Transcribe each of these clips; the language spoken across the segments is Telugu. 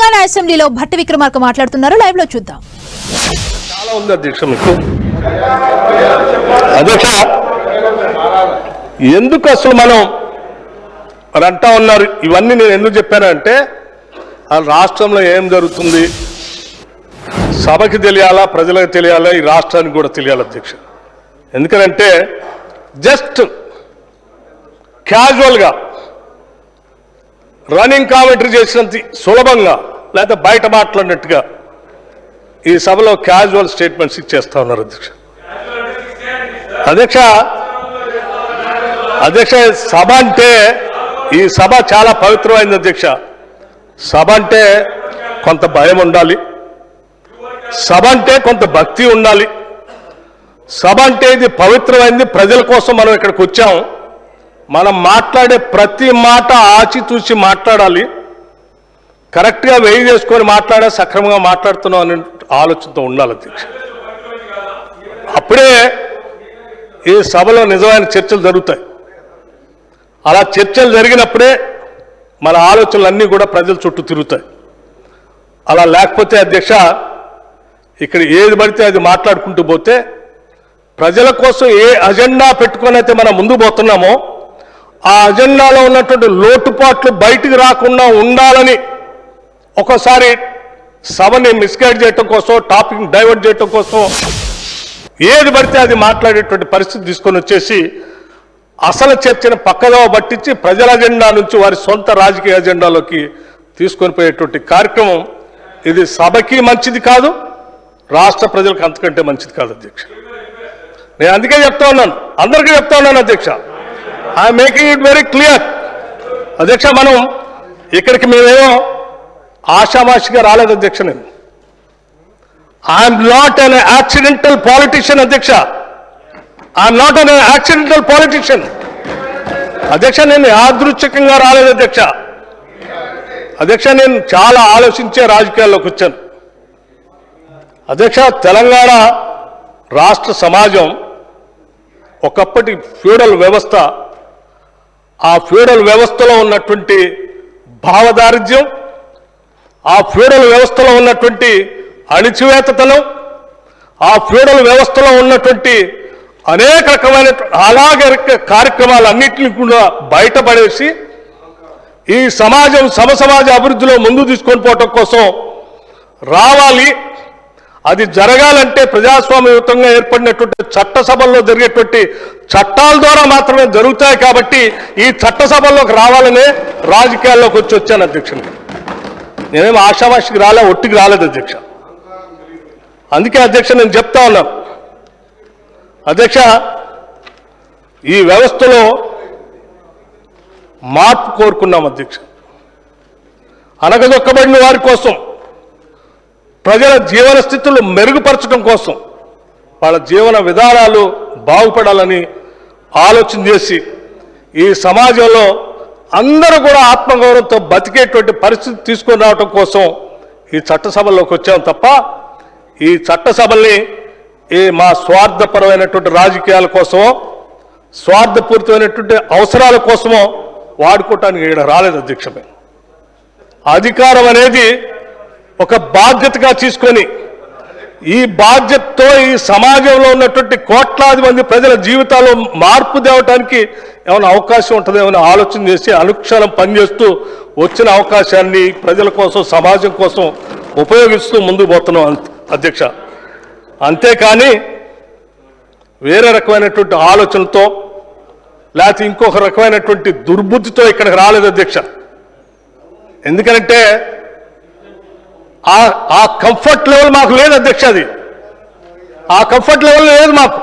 తెలంగాణ అసెంబ్లీలో భట్టి విక్రమార్క మాట్లాడుతున్నారు. లైవ్లో చూద్దాం. చాలా ఉంది అధ్యక్ష మీకు. అధ్యక్ష ఎందుకు అసలు మనం మరి అంటా ఉన్నారు? ఇవన్నీ నేను ఎందుకు చెప్పానంటే ఆ రాష్ట్రంలో ఏం జరుగుతుంది? సభకి తెలియాలా? ప్రజలకు తెలియాలా? ఈ రాష్ట్రానికి కూడా తెలియాలి అధ్యక్ష. ఎందుకనంటే జస్ట్ క్యాజువల్గా రన్నింగ్ కామెంటరీ చేసినంత సులభంగా లేకపోతే బయట మాట్లాడినట్టుగా ఈ సభలో క్యాజువల్ స్టేట్మెంట్స్ ఇచ్చేస్తా ఉన్నారు అధ్యక్ష. అధ్యక్ష అధ్యక్ష సభ అంటే ఈ సభ చాలా పవిత్రమైంది అధ్యక్ష. సభ అంటే కొంత భయం ఉండాలి. సభ అంటే కొంత భక్తి ఉండాలి. సభ అంటే ఇది పవిత్రమైంది. ప్రజల కోసం మనం ఇక్కడికి వచ్చాం. మనం మాట్లాడే ప్రతి మాట ఆచితూచి మాట్లాడాలి. కరెక్ట్గా వెయిట్ చేసుకొని మాట్లాడే సక్రమంగా మాట్లాడుతున్నాం అనే ఆలోచనతో ఉండాలి అధ్యక్ష. అప్పుడే ఈ సభలో నిజమైన చర్చలు జరుగుతాయి. అలా చర్చలు జరిగినప్పుడే మన ఆలోచనలన్నీ కూడా ప్రజల చుట్టూ తిరుగుతాయి. అలా లేకపోతే అధ్యక్ష ఇక్కడ ఏది పడితే అది మాట్లాడుకుంటూ పోతే ప్రజల కోసం ఏ అజెండా పెట్టుకొని అయితే మనం ముందు పోతున్నామో ఆ అజెండాలో ఉన్నటువంటి లోటుపాట్లు బయటికి రాకుండా ఉండాలని ఒక్కోసారి సభని మిస్గైడ్ చేయటం కోసం టాపిక్ డైవర్ట్ చేయటం కోసం ఏది పడితే అది మాట్లాడేటువంటి పరిస్థితి తీసుకొని వచ్చేసి అసలు చర్చను పక్కదో పట్టించి ప్రజల అజెండా నుంచి వారి సొంత రాజకీయ అజెండాలోకి తీసుకొని పోయేటువంటి కార్యక్రమం ఇది సభకి మంచిది కాదు రాష్ట్ర ప్రజలకు అంతకంటే మంచిది కాదు అధ్యక్ష. నేను అందుకే చెప్తా ఉన్నాను అందరికీ చెప్తా ఉన్నాను అధ్యక్ష. I making it very clear అధ్యక్ష మనం ఇక్కడికి మేమేమో ఆషామాషిగా రాలేదు అధ్యక్ష నేను. I'm not an accidental politician అధ్యక్ష. I'm not an accidental politician అధ్యక్ష నేను యాదృచ్ఛికంగా రాలేదు అధ్యక్ష. అధ్యక్ష నేను చాలా ఆలోచించే రాజకీయాల్లోకి వచ్చాను. అధ్యక్ష తెలంగాణ రాష్ట్ర సమాజం ఒకప్పటి ఫ్యూడల్ వ్యవస్థ ఆ ఫ్యూడల్ వ్యవస్థలో ఉన్నటువంటి భావదారిద్ర్యం ఆ ఫ్యూడల్ వ్యవస్థలో ఉన్నటువంటి అణిచివేతతనం ఆ ఫ్యూడల్ వ్యవస్థలో ఉన్నటువంటి అనేక రకమైన అలాగే కార్యక్రమాలన్నింటినీ కూడా బయటపడేసి ఈ సమాజం సమసమాజ అభివృద్ధిలో ముందు తీసుకొని పోవటం కోసం రావాలి. అది జరగాలంటే ప్రజాస్వామ్యయుతంగా ఏర్పడినటువంటి చట్టసభల్లో జరిగేటువంటి చట్టాల ద్వారా మాత్రమే జరుగుతాయి కాబట్టి ఈ చట్టసభల్లోకి రావాలనే రాజకీయాల్లోకి వచ్చి వచ్చాను అధ్యక్షుడు నేనేం ఆషామాషికి రాలే ఒట్టికి రాలేదు అధ్యక్ష. అందుకే అధ్యక్ష నేను చెప్తా ఉన్నా. అధ్యక్ష ఈ వ్యవస్థలో మార్పు కోరుకున్నాం అధ్యక్ష. అనగదొక్కబడిన వారి కోసం ప్రజల జీవన స్థితులు మెరుగుపరచడం కోసం వాళ్ళ జీవన విధానాలు బాగుపడాలని ఆలోచన చేసి ఈ సమాజంలో అందరూ కూడా ఆత్మగౌరవంతో బతికేటువంటి పరిస్థితి తీసుకొని రావడం కోసం ఈ చట్టసభల్లోకి వచ్చాం తప్ప ఈ చట్టసభల్ని ఈ మా స్వార్థపరమైనటువంటి రాజకీయాల కోసమో స్వార్థపూరితమైనటువంటి అవసరాల కోసమో వాడుకోవటానికి ఇక్కడ రాలేదు అధ్యక్షమే. అధికారం అనేది ఒక బాధ్యతగా తీసుకొని ఈ బాధ్యతతో ఈ సమాజంలో ఉన్నటువంటి కోట్లాది మంది ప్రజల జీవితాల్లో మార్పు తేవటానికి ఏమైనా అవకాశం ఉంటుందేమో ఆలోచన చేసి అనుక్షణం పనిచేస్తూ వచ్చిన అవకాశాన్ని ప్రజల కోసం సమాజం కోసం ఉపయోగిస్తూ ముందుకు పోతున్నాం అధ్యక్ష. అంతేకాని వేరే రకమైనటువంటి ఆలోచనతో లేకపోతే ఇంకొక రకమైనటువంటి దుర్బుద్ధితో ఇక్కడికి రాలేదు అధ్యక్ష. ఎందుకంటే ఆ ఆ కంఫర్ట్ లెవెల్ మాకు లేదు అధ్యక్ష అది. ఆ కంఫర్ట్ లెవెల్ లేదు మాకు.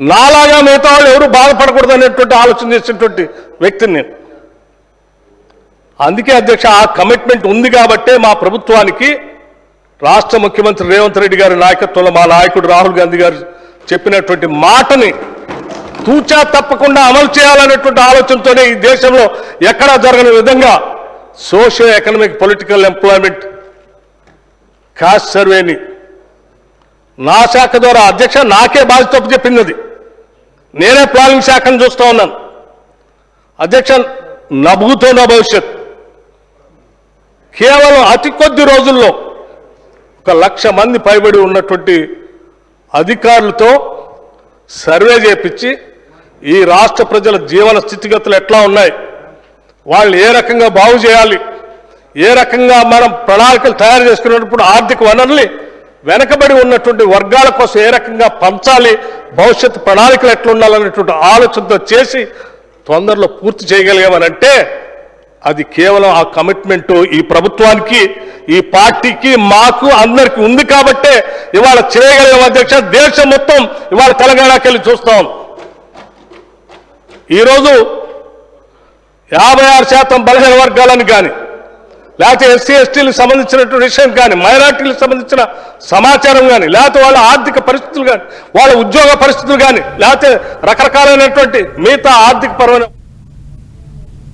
నాలాగా మిగతా వాళ్ళు ఎవరు బాధపడకూడదు అనేటువంటి ఆలోచన చేసినటువంటి వ్యక్తిని నేను. అందుకే అధ్యక్ష ఆ కమిట్మెంట్ ఉంది కాబట్టే మా ప్రభుత్వానికి రాష్ట్ర ముఖ్యమంత్రి రేవంత్ రెడ్డి గారి నాయకత్వంలో మా నాయకుడు రాహుల్ గాంధీ గారు చెప్పినటువంటి మాటని తూచా తప్పకుండా అమలు చేయాలనేటువంటి ఆలోచనతోనే ఈ దేశంలో ఎక్కడా జరగని విధంగా socio economic political employment caste సర్వేని నా శాఖ ద్వారా అధ్యక్ష నాకే బాధ్యత చెప్పింది నేనే ప్లానింగ్ శాఖను చూస్తూ ఉన్నాను. అధ్యక్ష నభూతో నా భవిష్యత్. కేవలం అతి కొద్ది రోజుల్లో ఒక లక్ష మంది పైబడి ఉన్నటువంటి అధికారులతో సర్వే చేపించి ఈ రాష్ట్ర ప్రజల జీవన స్థితిగతులు ఎట్లా ఉన్నాయి? వాళ్ళని ఏ రకంగా బాగు చేయాలి? ఏ రకంగా మనం ప్రణాళికలు తయారు చేసుకునేటప్పుడు ఆర్థిక వనరుల్ని వెనకబడి ఉన్నటువంటి వర్గాల కోసం ఏ రకంగా పంచాలి? భవిష్యత్ ప్రణాళికలు ఎట్లుండాలనేటువంటి ఆలోచనతో చేసి తొందరలో పూర్తి చేయగలిగామనంటే అది కేవలం ఆ కమిట్మెంట్ ఈ ప్రభుత్వానికి ఈ పార్టీకి మాకు అందరికి ఉంది కాబట్టే ఇవాళ చేయగలిగాం అధ్యక్ష. దేశం మొత్తం ఇవాళ తెలంగాణకి వెళ్ళి చూస్తాం. ఈరోజు యాభై ఆరు శాతం బలహీన వర్గాలను కానీ లేకపోతే ఎస్సీ ఎస్టీలకు సంబంధించినటువంటి విషయం కానీ మైనార్టీలకు సంబంధించిన సమాచారం కానీ లేకపోతే వాళ్ళ ఆర్థిక పరిస్థితులు కానీ వాళ్ళ ఉద్యోగ పరిస్థితులు కానీ లేకపోతే రకరకాలైనటువంటి మిగతా ఆర్థిక పరమైన